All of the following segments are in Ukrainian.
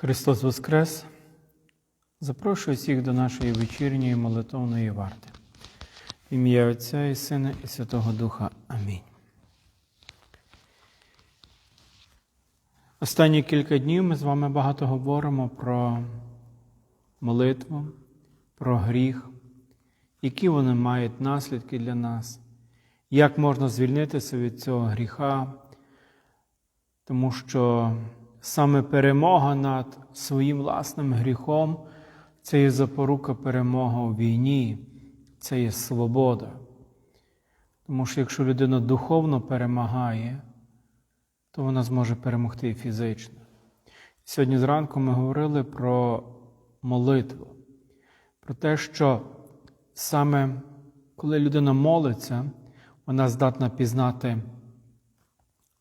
Христос Воскрес! Запрошую всіх до нашої вечірньої молитовної варти. Ім'я Отця і Сина і Святого Духа. Амінь. Останні кілька днів ми з вами багато говоримо про молитву, про гріх, які вони мають наслідки для нас, як можна звільнитися від цього гріха, тому що саме перемога над своїм власним гріхом це є запорука перемога у війні, це є свобода. Тому що якщо людина духовно перемагає, то вона зможе перемогти і фізично. Сьогодні зранку ми говорили про молитву, про те, що саме коли людина молиться, вона здатна пізнати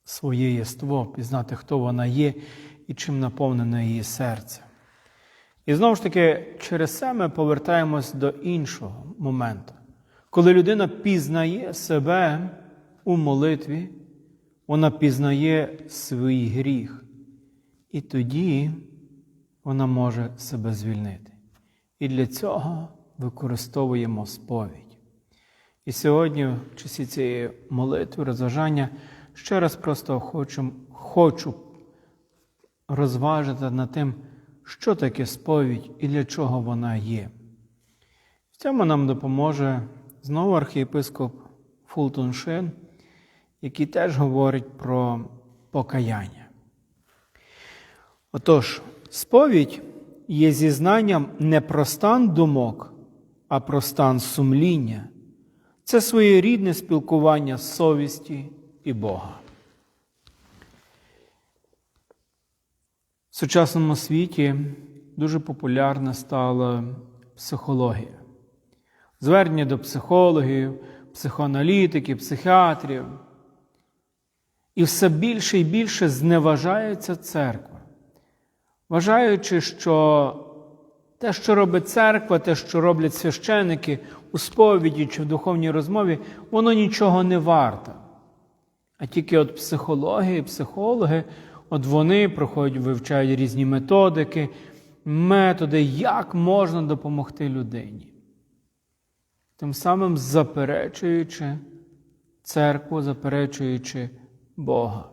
своє єство, пізнати, хто вона є і чим наповнене її серце. І знову ж таки, через це ми повертаємось до іншого моменту. Коли людина пізнає себе у молитві, вона пізнає свій гріх, і тоді вона може себе звільнити. І для цього використовуємо сповідь. І сьогодні, в часі цієї молитви, розважання, ще раз просто хочу, хочу розважити над тим, що таке сповідь і для чого вона є. В цьому нам допоможе знову архієпископ Фултон Шин, який теж говорить про покаяння. Отож, сповідь є зізнанням не про стан думок, а про стан сумління. Це своєрідне спілкування з совісті і Бога. В сучасному світі дуже популярна стала психологія. Звернення до психологів, психоаналітиків, психіатрів. І все більше і більше зневажається церква, вважаючи, що те, що робить церква, те, що роблять священики у сповіді чи в духовній розмові, воно нічого не варте. А тільки от психології, психологи, от вони проходять, вивчають різні методики, методи, як можна допомогти людині. Тим самим заперечуючи церкву, заперечуючи Бога.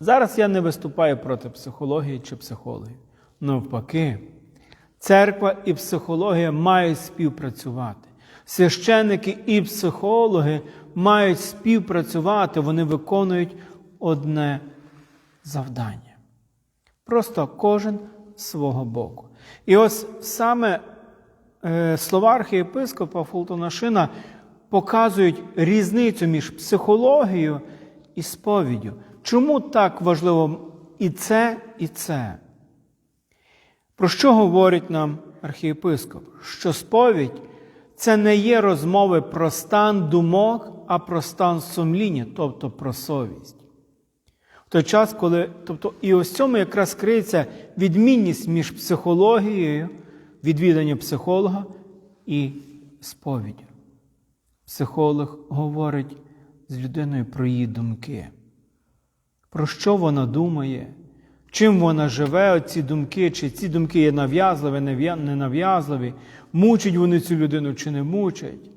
Зараз я не виступаю проти психології чи психологів. Навпаки, церква і психологія мають співпрацювати. Священники і психологи мають співпрацювати, вони виконують одне завдання. Просто кожен свого боку. І ось саме е, слова архієпископа Фултона Шина показують різницю між психологією і сповіддю. Чому так важливо і це, і це? Про що говорить нам архієпископ? Що сповідь це не є розмови про стан думок, а про стан сумління, тобто про совість. В той час, коли, тобто, і ось цьому якраз криється відмінність між психологією, відвіданням психолога і сповіддю. Психолог говорить з людиною про її думки, про що вона думає, чим вона живе, ці думки, чи ці думки є нав'язливі, не нав'язливі, мучать вони цю людину чи не мучать.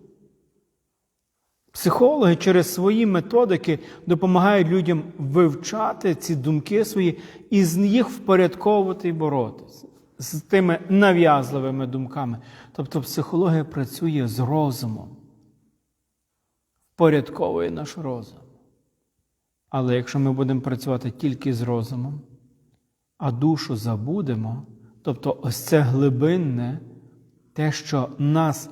Психологи через свої методики допомагають людям вивчати ці думки свої і з їх впорядковувати і боротися з тими нав'язливими думками. Тобто психологія працює з розумом, впорядковує наш розум. Але якщо ми будемо працювати тільки з розумом, а душу забудемо, тобто ось це глибинне, те, що нас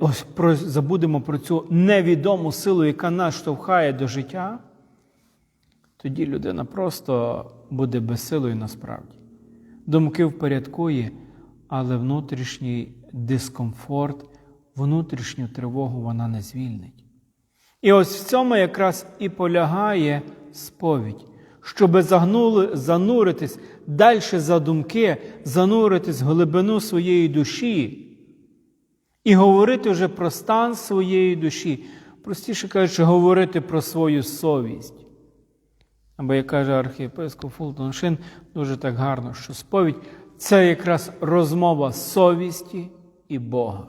ось про, забудемо про цю невідому силу, яка нас штовхає до життя, тоді людина просто буде безсилою насправді. Думки впорядкує, але внутрішній дискомфорт, внутрішню тривогу вона не звільнить. І ось в цьому якраз і полягає сповідь, щоб загнули, зануритись далі за думки, зануритись в глибину своєї душі і говорити вже про стан своєї душі, простіше кажучи, говорити про свою совість. Або, як каже архієпископ Фултон Шин, дуже так гарно, що сповідь це якраз розмова совісті і Бога,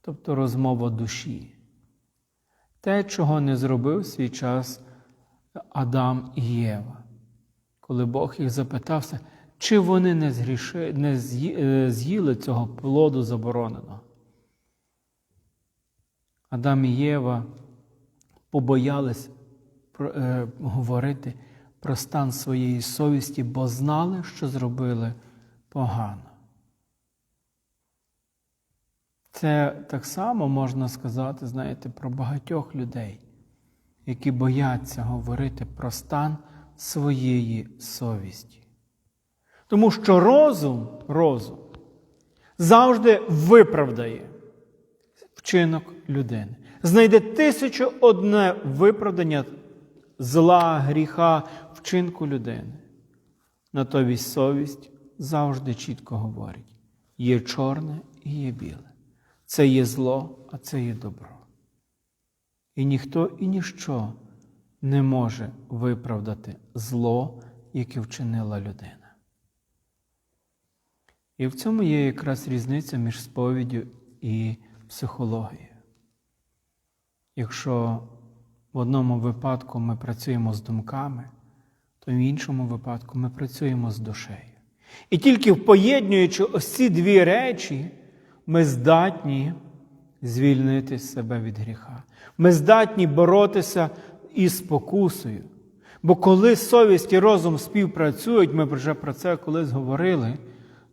тобто розмова душі. Те, чого не зробив свій час Адам і Єва, коли Бог їх запитався, чи вони не, згріши, не е, з'їли цього плоду забороненого. Адам і Єва побоялись е, говорити про стан своєї совісті, бо знали, що зробили погано. Це так само можна сказати, знаєте, про багатьох людей, які бояться говорити про стан своєї совісті. Тому що розум, розум завжди виправдає вчинок людини. Знайде тисячу одне виправдання зла, гріха, вчинку людини. Натомість совість завжди чітко говорить: є чорне і є біле. Це є зло, а це є добро. І ніхто і ніщо не може виправдати зло, яке вчинила людина. І в цьому є якраз різниця між сповіддю і психологією. Якщо в одному випадку ми працюємо з думками, то в іншому випадку ми працюємо з душею. І тільки поєднуючи ось ці дві речі, ми здатні звільнити себе від гріха. Ми здатні боротися із спокусою. Бо коли совість і розум співпрацюють, ми вже про це колись говорили,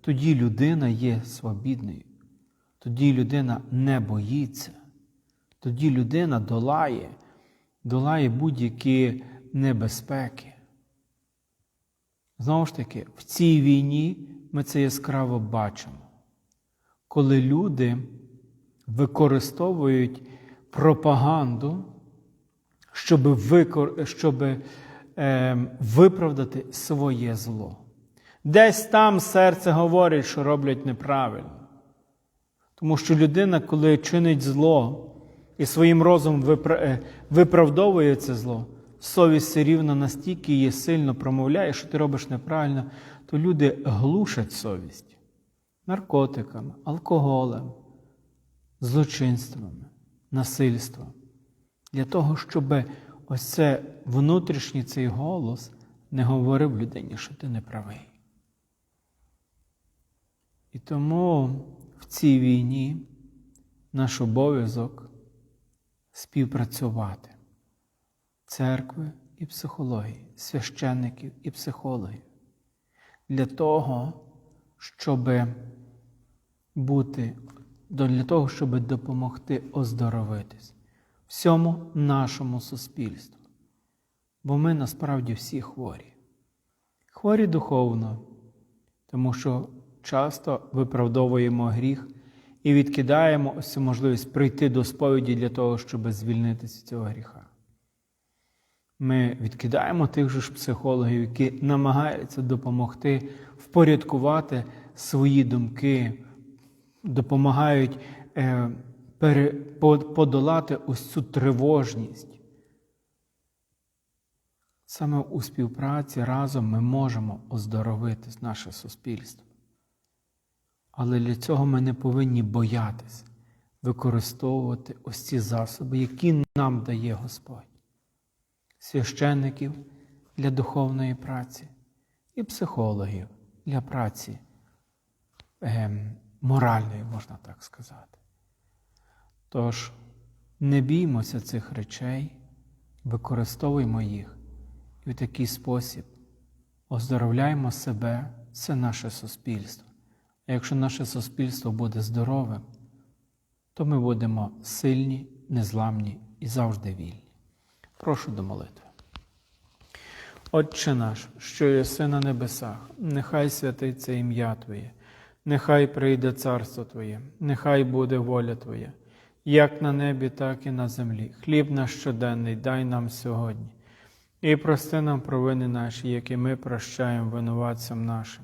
тоді людина є свобідною. Тоді людина не боїться. Тоді людина долає, долає будь-які небезпеки. Знову ж таки, в цій війні ми це яскраво бачимо, коли люди використовують пропаганду, щоб, викор... щоб е, виправдати своє зло. Десь там серце говорить, що роблять неправильно. Тому що людина, коли чинить зло і своїм розумом е, виправдовує це зло, совість все рівно настільки її сильно промовляє, що ти робиш неправильно, то люди глушать совість наркотиками, алкоголем, злочинствами, насильством. Для того, щоб ось це внутрішній цей голос не говорив людині, що ти не правий. І тому в цій війні наш обов'язок співпрацювати церкви і психології, священників і психологів для того, щоб бути, для того, щоб допомогти оздоровитись всьому нашому суспільству. Бо ми насправді всі хворі. Хворі духовно, тому що часто виправдовуємо гріх і відкидаємо ось цю можливість прийти до сповіді для того, щоб звільнитися цього гріха. Ми відкидаємо тих же ж психологів, які намагаються допомогти впорядкувати свої думки, допомагають е, подолати ось цю тривожність. Саме у співпраці разом ми можемо оздоровити наше суспільство. Але для цього ми не повинні боятися використовувати ось ці засоби, які нам дає Господь. Священників для духовної праці і психологів для праці ем, моральної, можна так сказати. Тож не біймося цих речей, використовуємо їх і в такий спосіб оздоровляємо себе, це наше суспільство. Якщо наше суспільство буде здоровим, то ми будемо сильні, незламні і завжди вільні. Прошу до молитви. Отче наш, що єси на небесах, нехай святиться ім'я Твоє, нехай прийде царство Твоє, нехай буде воля Твоя, як на небі, так і на землі. Хліб наш щоденний дай нам сьогодні. І прости нам провини наші, які ми прощаємо винуватцям нашим.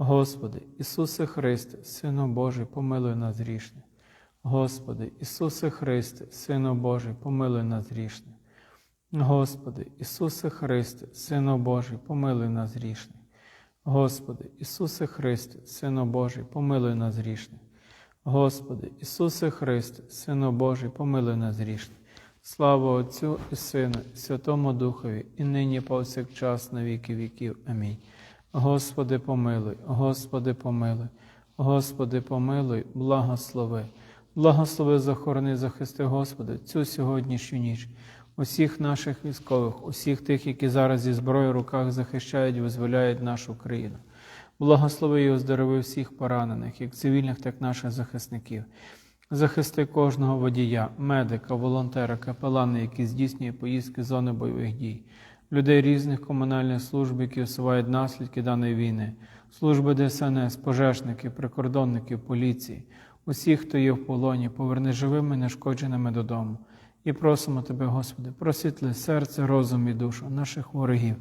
Господи, Ісусе Христе, Сину Божий, помилуй нас грішних. Господи, Ісусе Христе, Сину Божий, помилуй нас грішних. Господи, Ісусе Христе, Сину Божий, помилуй нас грішних. Господи, Ісусе Христе, Сину Божий, помилуй нас грішних. Господи, Ісусе Христе, Сину Божий, помилуй нас грішних. Слава Отцю і Сину, і Святому Духові, і нині повсякчас на віки віків. Амінь. Господи, помилуй, Господи, помилуй, Господи, помилуй, благослови. Благослови, захорони, захисти, Господи, цю сьогоднішню ніч, усіх наших військових, усіх тих, які зараз зі зброєю в руках захищають, і визволяють нашу країну. Благослови і оздорови всіх поранених, як цивільних, так і наших захисників. Захисти кожного водія, медика, волонтера, капелана, які здійснює поїздки зони бойових дій, людей різних комунальних служб, які усувають наслідки даної війни, служби ДСНС, пожежники, прикордонники, поліції, усіх, хто є в полоні, поверни живими, нешкодженими додому. І просимо Тебе, Господи, просвітли серце, розум і душу наших ворогів,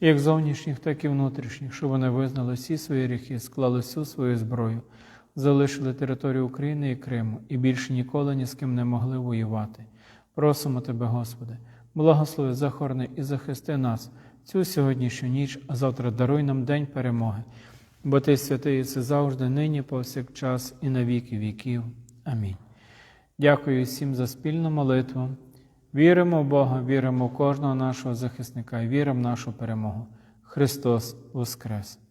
як зовнішніх, так і внутрішніх, щоб вони визнали всі свої гріхи, склали всю свою зброю, залишили територію України і Криму і більше ніколи ні з ким не могли воювати. Просимо Тебе, Господи, благослови, захорони і захисти нас цю сьогоднішню ніч, а завтра даруй нам день перемоги. Бо Ти святий це завжди, нині, повсякчас, і на віки віків. Амінь. Дякую всім за спільну молитву. Віримо в Бога, віримо в кожного нашого захисника і віримо в нашу перемогу. Христос Воскрес!